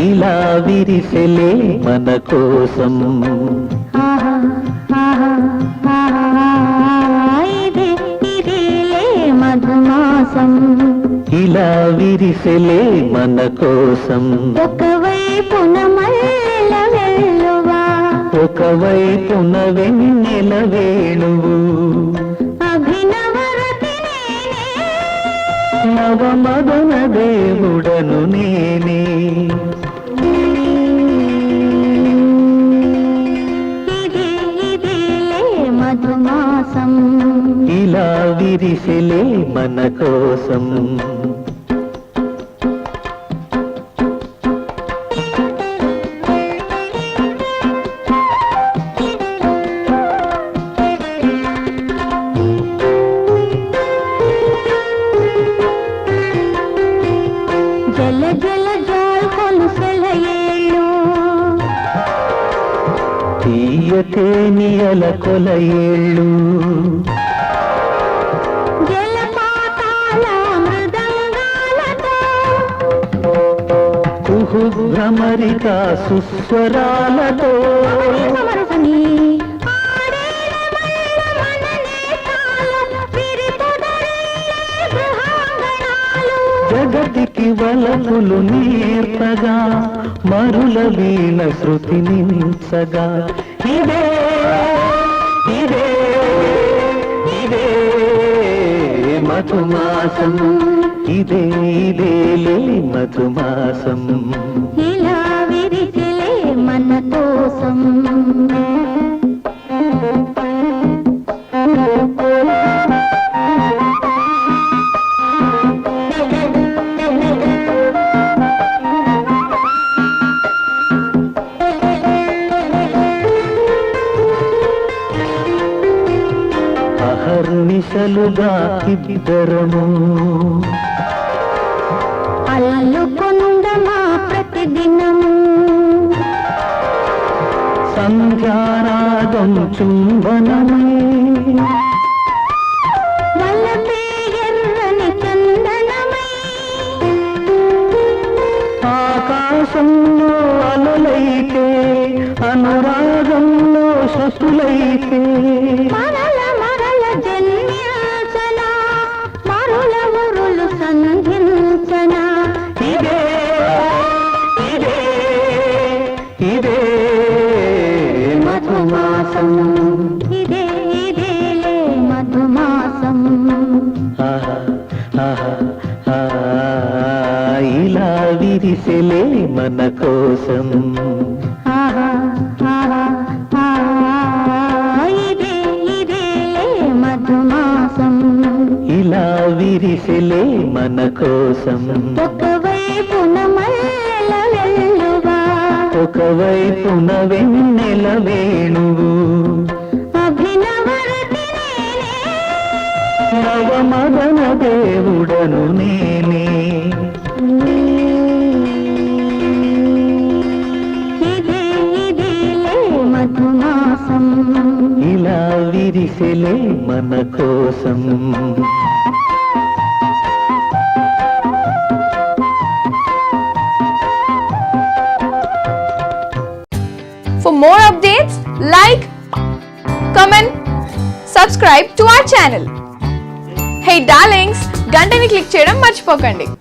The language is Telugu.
ఇలా విరిసెలే మన కోసం. ఇలా విరిసెలే మన కోసం. ఒకవైపున ఒకవైపున వెన్నెల వేణువు. నవమదన దేవుడను నేనే మధుమాసం. ఇలా విరిసెలే మన కోసం. తీయతే నియల కొల ఏళ్ళు. కుహు భ్రమరిక సుస్వరాలతో. గృహాంగణాలు. జగతికి వలపులు నేర్పగా మరుల వీణ శృతి నించగా ఇదే ఇదే ఇదే మధుమాసం ఇదే ఇదేలే మధుమాసం అహర్నిశలుగా ఇద్దరము అల్లుకొందమా ప్రతిదినము. సంధ్యారాగం చుంబనమే విరిసెలే మన కోసం. ఇలా విరిసెలే మన కోసం. ఒకవైపున ఒకవైపున వెన్నెల వేణువు. నవమదన దేవుడను నేనే. విరిసెలే మన కోసం For more updates, like, comment, subscribe to our channel. Hey darlings, గంటని click చేయడం మర్చిపోకండి